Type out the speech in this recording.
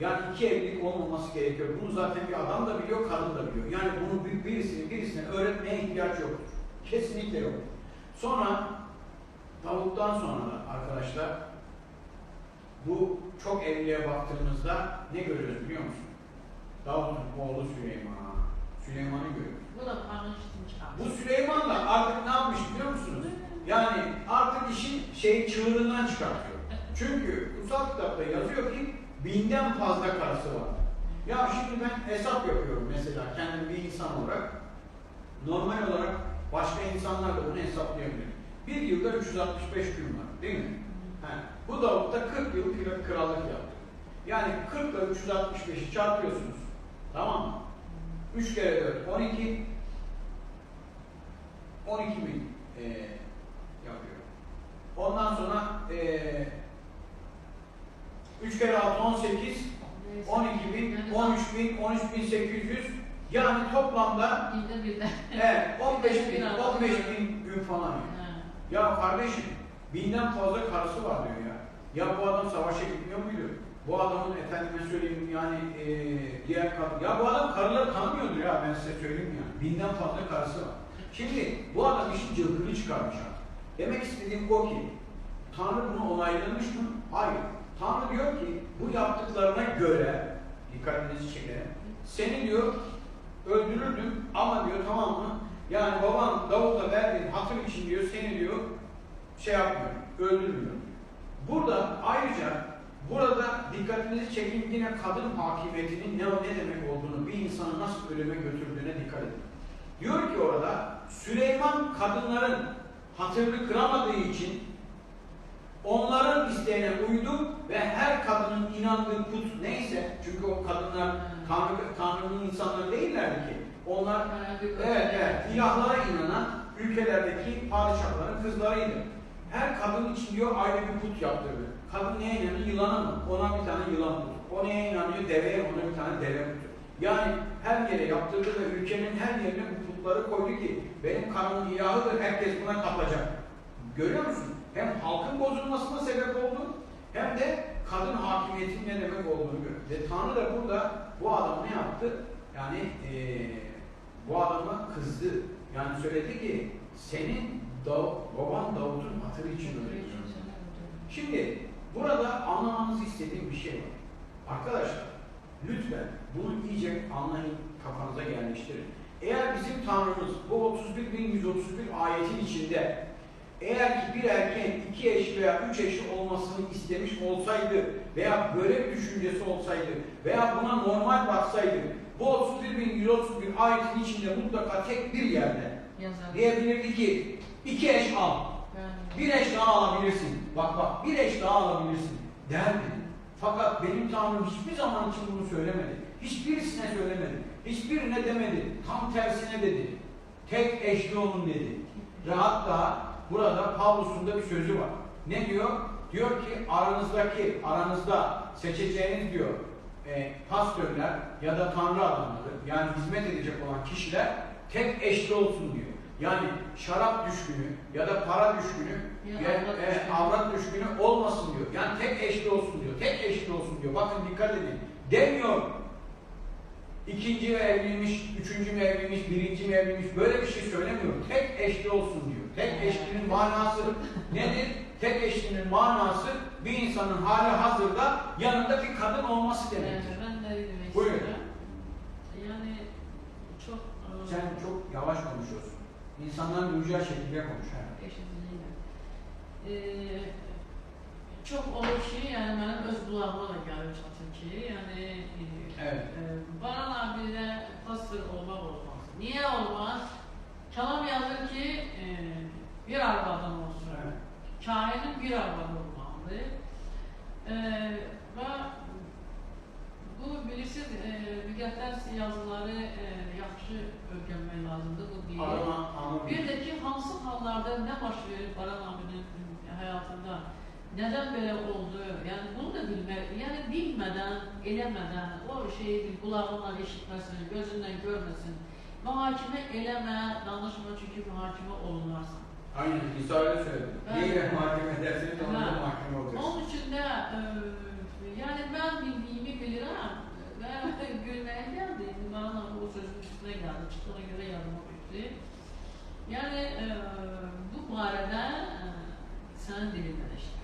Yani iki evlilik olmaması gerekiyor. Bunu zaten bir adam da biliyor, kadın da biliyor. Yani bunu bir- birisini birisine öğretmeye ihtiyaç yoktur. Kesinlikle yok. Sonra Davut'tan sonra da arkadaşlar bu çok evliliğe baktığımızda ne görüyoruz biliyor musun? Davut'un oğlu Süleyman. Süleyman'ı görüyoruz. Bu da. Bu Süleyman da artık ne yapmış biliyor musunuz? Yani artık işin şey çığırından çıkartıyor. Çünkü kutsal kitapta yazıyor ki binden fazla karısı var. Ya şimdi ben hesap yapıyorum mesela kendim bir insan olarak. Normal olarak başka insanlar da bunu hesaplayabilir. Bir yılda 365 gün var değil mi? He. Bu Davut da 40 yıl kral- krallık yaptı. Yani 40 ile 365'i çarpıyorsunuz. Tamam mı? 3 kere 4 12 12 bin e, yapıyor. Ondan sonra e, 3 kere 6 18 12 bin, 13 bin, 13 bin 800 yani toplamda evet, 15 bin, 15 bin gün falan. Ya kardeşim binden fazla karısı var diyor ya. Ya bu adam savaşa gitmiyor muydu? Bu adamın efendime söyleyeyim yani e, diğer kar ya bu adam karıları tanımıyordur ya ben size söyleyeyim ya. Binden fazla karısı var. Şimdi bu adam işin cılkını çıkarmış artık. Demek istediğim o ki Tanrı bunu onaylamış mı? Hayır. Diyor ki bu yaptıklarına göre dikkatinizi çekelim. Seni diyor öldürürdüm ama diyor tamam mı? Yani baban Davut'a verdiğin hatır için diyor seni diyor şey yapmıyor, öldürmüyor. Burada ayrıca burada dikkatinizi çekin yine kadın hakimiyetinin ne, ne demek olduğunu, bir insanı nasıl ölüme götürdüğüne dikkat edin. Diyor ki orada Süleyman kadınların hatırını kıramadığı için onların isteğine ve her kadının inandığı put neyse çünkü o kadınlar Tanrı, Tanrı'nın insanları değillerdi ki. Onlar Evet, evet. İlahlara inanan ülkelerdeki padişahların kızlarıydı. Her kadın için diyor ayrı bir put yaptırdı. Kadın neye inanıyor? Yılana mı? Ona bir tane yılan putu. O neye inanıyor? Deveye, ona bir tane deve putu. Yani her yere yaptırdı ve ülkenin her yerine bu putları koydu ki benim kanımın ilahıdır, herkes buna tapacak. Görüyor musun? Hem halkın bozulmasına sebep oldu, hem de kadın hakimiyetinin ne demek olduğunu görüyor. Ve Tanrı da burada bu adam ne yaptı? Yani eee bu adama kızdı. Yani söyledi ki senin Dav baban Davut'un hatırı için öldürdüm. Şimdi burada anlamanızı istediğim bir şey var. Arkadaşlar lütfen bunu iyice anlayın kafanıza yerleştirin. Eğer bizim Tanrımız bu 31.131 ayetin içinde eğer ki bir erkeğin iki eş veya üç eşi olmasını istemiş olsaydı veya böyle bir düşüncesi olsaydı veya buna normal baksaydı bu 31.131 ayetin içinde mutlaka tek bir yerde Yazar. diyebilirdi ki iki eş al. Bir eş daha alabilirsin. Bak bak bir eş daha alabilirsin derdi. Fakat benim Tanrım hiçbir zaman için bunu söylemedi. Hiçbirisine söylemedi. Hiçbirine demedi. Tam tersine dedi. Tek eşli olun dedi. Ve hatta burada Pavlus'un da bir sözü var. Ne diyor? Diyor ki aranızdaki, aranızda seçeceğiniz diyor e, pastörler ya da tanrı adamları yani hizmet edecek olan kişiler tek eşli olsun diyor. Yani şarap düşkünü ya da para düşkünü Ya ya, avrat e, düşkünü. avrat düşkünü olmasın diyor. Yani tek eşli olsun diyor. Tek eşli olsun diyor. Bakın dikkat edin. Demiyor ikinci mi evliymiş, üçüncü mü evliymiş, birinci mi evliymiş böyle bir şey söylemiyor. Tek eşli olsun diyor. Tek eşlinin manası nedir? Tek eşlinin manası bir insanın hali hazırda yanında bir kadın olması demektir. Yani ben de demek Buyurun. Yani çok e, Sen çok yavaş konuşuyorsun. İnsanların duyacağı şekilde konuş. ha. eşitliğiyle. E, çok olur ki yani benim öz kulağıma da gelir çatır ki yani e, Evet. e, Baran abi de pastır olmak olmaz. Niye olmaz? Kelam yazır ki e, bir arvadan olsun. Kainin bir arvadı olmalı. E, ve bu bilirsiniz e, müqəddəs yazıları e, yaxşı öyrənmək lazımdır bu bir. Arama. Bir də ki, hansı hallarda nə baş verir Baran abinin həyatında, nədən belə oldu, yəni bunu da bilmək, yəni bilmədən, eləmədən, o şeyi qulağından eşitməsin, gözündən görməsin, mühakimə eləmə, danışma çünki mühakimə olunarsan. Aynen, İsa öyle söyledi. Evet. Neyle mahkum ederseniz onunla mahkum olacaksınız. Onun için de e, yani ben bildiğimi bilirim. Ben gülmeye geldi. Bana o sözün üstüne geldi. Çıktığına göre yanıma gitti. Yani e, bu mağarada e, sen dilinden işte.